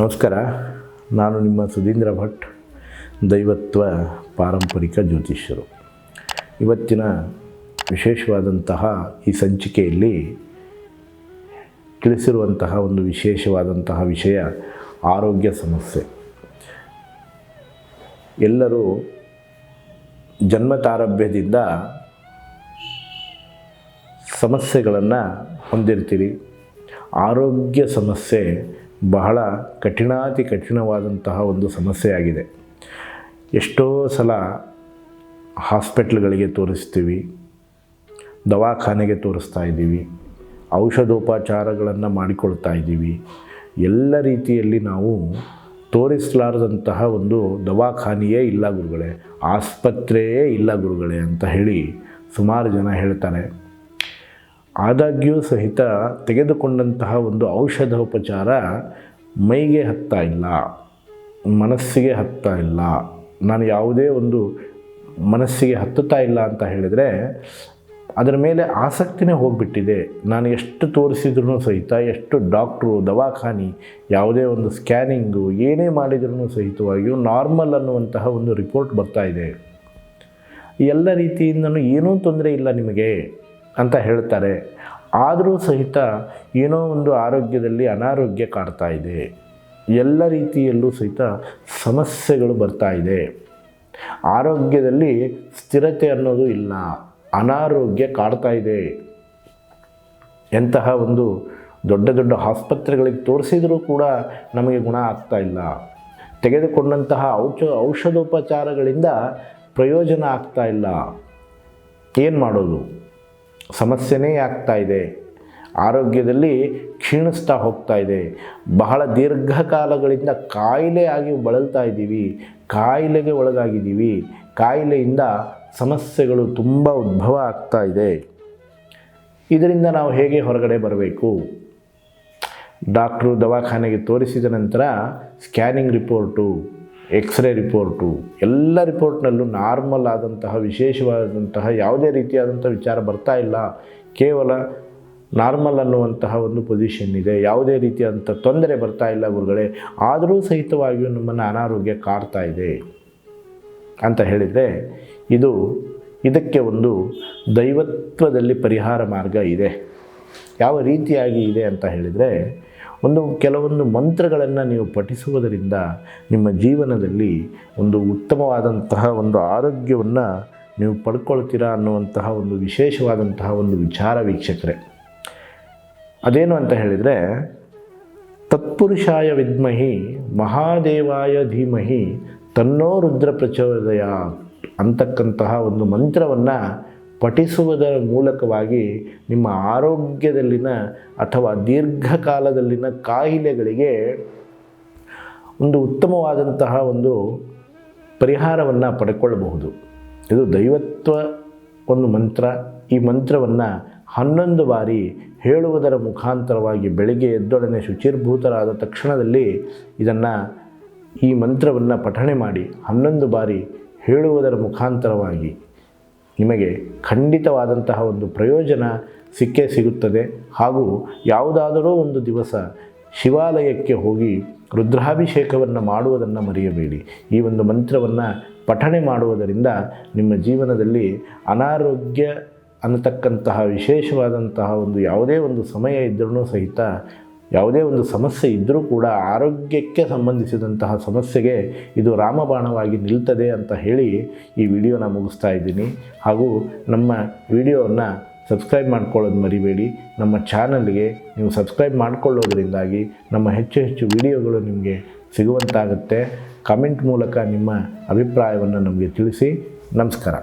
ನಮಸ್ಕಾರ. ನಾನು ನಿಮ್ಮ ಸುಧೀಂದ್ರ ಭಟ್, ದೈವತ್ವ ಪಾರಂಪರಿಕ ಜ್ಯೋತಿಷ್ಯರು. ಇವತ್ತಿನ ವಿಶೇಷವಾದಂತಹ ಈ ಸಂಚಿಕೆಯಲ್ಲಿ ತಿಳಿಸಿರುವಂತಹ ಒಂದು ವಿಶೇಷವಾದಂತಹ ವಿಷಯ ಆರೋಗ್ಯ ಸಮಸ್ಯೆ. ಎಲ್ಲರೂ ಜನ್ಮತಾರಭ್ಯದಿಂದ ಸಮಸ್ಯೆಗಳನ್ನು ಹೊಂದಿರ್ತೀರಿ. ಆರೋಗ್ಯ ಸಮಸ್ಯೆ ಬಹಳ ಕಠಿಣಾತಿ ಕಠಿಣವಾದಂತಹ ಒಂದು ಸಮಸ್ಯೆಯಾಗಿದೆ. ಎಷ್ಟೋ ಸಲ ಹಾಸ್ಪಿಟ್ಲ್ಗಳಿಗೆ ತೋರಿಸ್ತೀವಿ, ದವಾಖಾನೆಗೆ ತೋರಿಸ್ತಾ ಇದ್ದೀವಿ, ಔಷಧೋಪಚಾರಗಳನ್ನು ಮಾಡಿಕೊಳ್ತಾ ಇದ್ದೀವಿ. ಎಲ್ಲ ರೀತಿಯಲ್ಲಿ ನಾವು ತೋರಿಸಲಾರದಂತಹ ಒಂದು ದವಾಖಾನೆಯೇ ಇಲ್ಲ ಗುರುಗಳೇ, ಆಸ್ಪತ್ರೆಯೇ ಇಲ್ಲ ಗುರುಗಳೇ ಅಂತ ಹೇಳಿ ಸುಮಾರು ಜನ ಹೇಳ್ತಾರೆ. ಆದಾಗ್ಯೂ ಸಹಿತ ತೆಗೆದುಕೊಂಡಂತಹ ಒಂದು ಔಷಧೋಪಚಾರ ಮೈಗೆ ಹತ್ತಾ ಇಲ್ಲ, ಮನಸ್ಸಿಗೆ ಹತ್ತಾ ಇಲ್ಲ. ನಾನು ಯಾವುದೇ ಒಂದು ಮನಸ್ಸಿಗೆ ಹತ್ತುತ್ತಾ ಇಲ್ಲ ಅಂತ ಹೇಳಿದರೆ ಅದರ ಮೇಲೆ ಆಸಕ್ತಿನೇ ಹೋಗಿಬಿಟ್ಟಿದೆ. ನಾನು ಎಷ್ಟು ತೋರಿಸಿದ್ರೂ ಸಹಿತ, ಎಷ್ಟು ಡಾಕ್ಟ್ರು, ದವಾಖಾನೆ, ಯಾವುದೇ ಒಂದು ಸ್ಕ್ಯಾನಿಂಗು, ಏನೇ ಮಾಡಿದ್ರೂ ಸಹಿತವಾಗಿಯೂ ನಾರ್ಮಲ್ ಅನ್ನುವಂತಹ ಒಂದು ರಿಪೋರ್ಟ್ ಬರ್ತಾ ಇದೆ. ಎಲ್ಲ ರೀತಿಯಿಂದನೂ ಏನೂ ತೊಂದರೆ ಇಲ್ಲ ನಿಮಗೆ. ಅಂತ ಹೇಳ್ತಾರೆ. ಆದರೂ ಸಹಿತ ಏನೋ ಒಂದು ಆರೋಗ್ಯದಲ್ಲಿ ಅನಾರೋಗ್ಯ ಕಾಡ್ತಾ ಇದೆ. ಎಲ್ಲ ರೀತಿಯಲ್ಲೂ ಸಹಿತ ಸಮಸ್ಯೆಗಳು ಬರ್ತಾ ಇದೆ. ಆರೋಗ್ಯದಲ್ಲಿ ಸ್ಥಿರತೆ ಅನ್ನೋದು ಇಲ್ಲ. ಅನಾರೋಗ್ಯ ಕಾಡ್ತಾ ಇದೆ. ಎಂತಹ ಒಂದು ದೊಡ್ಡ ದೊಡ್ಡ ಆಸ್ಪತ್ರೆಗಳಿಗೆ ತೋರಿಸಿದರೂ ಕೂಡ ನಮಗೆ ಗುಣ ಆಗ್ತಾ ಇಲ್ಲ. ತೆಗೆದುಕೊಂಡಂತಹ ಔಷ ಔಷಧೋಪಚಾರಗಳಿಂದ ಪ್ರಯೋಜನ ಆಗ್ತಾ ಇಲ್ಲ. ಏನು ಮಾಡೋದು? ಸಮಸ್ಯೆನೇ ಆಗ್ತಾ ಇದೆ. ಆರೋಗ್ಯದಲ್ಲಿ ಕ್ಷೀಣಿಸ್ತಾ ಹೋಗ್ತಾ ಇದೆ. ಬಹಳ ದೀರ್ಘಕಾಲಗಳಿಂದ ಕಾಯಿಲೆ ಆಗಿ ಬಳಲ್ತಾ ಇದ್ದೀವಿ. ಕಾಯಿಲೆಗೆ ಒಳಗಾಗಿದ್ದೀವಿ. ಕಾಯಿಲೆಯಿಂದ ಸಮಸ್ಯೆಗಳು ತುಂಬ ಉದ್ಭವ ಆಗ್ತಾ ಇದೆ. ಇದರಿಂದ ನಾವು ಹೇಗೆ ಹೊರಗಡೆ ಬರಬೇಕು? ಡಾಕ್ಟ್ರು ದವಾಖಾನೆಗೆ ತೋರಿಸಿದ ನಂತರ ಸ್ಕ್ಯಾನಿಂಗ್ ರಿಪೋರ್ಟು. ಎಕ್ಸ್ರೇ ರಿಪೋರ್ಟು ಎಲ್ಲ ರಿಪೋರ್ಟ್ನಲ್ಲೂ ನಾರ್ಮಲ್ ಆದಂತಹ, ವಿಶೇಷವಾದಂತಹ, ಯಾವುದೇ ರೀತಿಯಾದಂಥ ವಿಚಾರ ಬರ್ತಾ ಇಲ್ಲ. ಕೇವಲ ನಾರ್ಮಲ್ ಅನ್ನುವಂತಹ ಒಂದು ಪೊಸಿಷನ್ ಇದೆ. ಯಾವುದೇ ರೀತಿಯಾದಂಥ ತೊಂದರೆ ಬರ್ತಾ ಇಲ್ಲ ಗುರುಗಳೇ. ಆದರೂ ಸಹಿತವಾಗಿಯೂ ನಮ್ಮನ್ನು ಅನಾರೋಗ್ಯ ಕಾಡ್ತಾ ಇದೆ. ಅಂತ ಹೇಳಿದರೆ, ಇದು, ಇದಕ್ಕೆ ಒಂದು ದೈವತ್ವದಲ್ಲಿ ಪರಿಹಾರ ಮಾರ್ಗ ಇದೆ. ಯಾವ ರೀತಿಯಾಗಿ ಇದೆ ಅಂತ ಹೇಳಿದರೆ ಒಂದು ಕೆಲವೊಂದು ಮಂತ್ರಗಳನ್ನು ನೀವು ಪಠಿಸುವುದರಿಂದ ನಿಮ್ಮ ಜೀವನದಲ್ಲಿ ಒಂದು ಉತ್ತಮವಾದಂತಹ ಒಂದು ಆರೋಗ್ಯವನ್ನು ನೀವು ಪಡ್ಕೊಳ್ತೀರಾ ಅನ್ನುವಂತಹ ಒಂದು ವಿಶೇಷವಾದಂತಹ ಒಂದು ವಿಚಾರ ವೀಕ್ಷಕರೇ. ಅದೇನು ಅಂತ ಹೇಳಿದರೆ, ತತ್ಪುರುಷಾಯ ವಿದ್ಮಹಿ, ಮಹಾದೇವಾಯ ಧೀಮಹಿ, ತನ್ನೋ ರುದ್ರ ಪ್ರಚೋದಯ ಅಂತಕ್ಕಂತಹ ಒಂದು ಮಂತ್ರವನ್ನು ಪಠಿಸುವುದರ ಮೂಲಕವಾಗಿ ನಿಮ್ಮ ಆರೋಗ್ಯದಲ್ಲಿನ ಅಥವಾ ದೀರ್ಘಕಾಲದಲ್ಲಿನ ಕಾಯಿಲೆಗಳಿಗೆ ಒಂದು ಉತ್ತಮವಾದಂತಹ ಒಂದು ಪರಿಹಾರವನ್ನು ಪಡ್ಕೊಳ್ಳಬಹುದು ಇದು ದೈವತ್ವ ಒಂದು ಮಂತ್ರ. ಈ ಮಂತ್ರವನ್ನು ಹನ್ನೊಂದು ಬಾರಿ ಹೇಳುವುದರ ಮುಖಾಂತರವಾಗಿ ಬೆಳಿಗ್ಗೆ ಎದ್ದೊಡನೆ ಶುಚಿರ್ಭೂತರಾದ ತಕ್ಷಣದಲ್ಲಿ ಇದನ್ನು ಈ ಮಂತ್ರವನ್ನು ಪಠಣೆ ಮಾಡಿ ಹನ್ನೊಂದು ಬಾರಿ ಹೇಳುವುದರ ಮುಖಾಂತರವಾಗಿ ನಿಮಗೆ ಖಂಡಿತವಾದಂತಹ ಒಂದು ಪ್ರಯೋಜನ ಸಿಕ್ಕೇ ಸಿಗುತ್ತದೆ. ಹಾಗೂ ಯಾವುದಾದರೂ ಒಂದು ದಿವಸ ಶಿವಾಲಯಕ್ಕೆ ಹೋಗಿ ರುದ್ರಾಭಿಷೇಕವನ್ನು ಮಾಡುವುದನ್ನು ಮರೆಯಬೇಡಿ. ಈ ಒಂದು ಮಂತ್ರವನ್ನು ಪಠಣೆ ಮಾಡುವುದರಿಂದ ನಿಮ್ಮ ಜೀವನದಲ್ಲಿ ಅನಾರೋಗ್ಯ ಅನ್ನತಕ್ಕಂತಹ ವಿಶೇಷವಾದಂತಹ ಒಂದು ಯಾವುದೇ ಒಂದು ಸಮಯ ಇದ್ದರೂ ಸಹಿತ ಯಾವುದೇ ಒಂದು ಸಮಸ್ಯೆ ಇದ್ದರೂ ಕೂಡ ಆರೋಗ್ಯಕ್ಕೆ ಸಂಬಂಧಿಸಿದಂತಹ ಸಮಸ್ಯೆಗೆ ಇದು ರಾಮಬಾಣವಾಗಿ ನಿಲ್ತದೆ ಅಂತ ಹೇಳಿ ಈ ವಿಡಿಯೋನ ಮುಗಿಸ್ತಾ ಇದ್ದೀನಿ. ಹಾಗೂ ನಮ್ಮ ವಿಡಿಯೋವನ್ನು ಸಬ್ಸ್ಕ್ರೈಬ್ ಮಾಡ್ಕೊಳ್ಳೋದು ಮರಿಬೇಡಿ. ನಮ್ಮ ಚಾನಲ್ಗೆ ನೀವು ಸಬ್ಸ್ಕ್ರೈಬ್ ಮಾಡಿಕೊಳ್ಳೋದ್ರಿಂದಾಗಿ ನಮ್ಮ ಹೆಚ್ಚು ಹೆಚ್ಚು ವಿಡಿಯೋಗಳು ನಿಮಗೆ ಸಿಗುವಂತಾಗುತ್ತೆ. ಕಮೆಂಟ್ ಮೂಲಕ ನಿಮ್ಮ ಅಭಿಪ್ರಾಯವನ್ನು ನಮಗೆ ತಿಳಿಸಿ. ನಮಸ್ಕಾರ.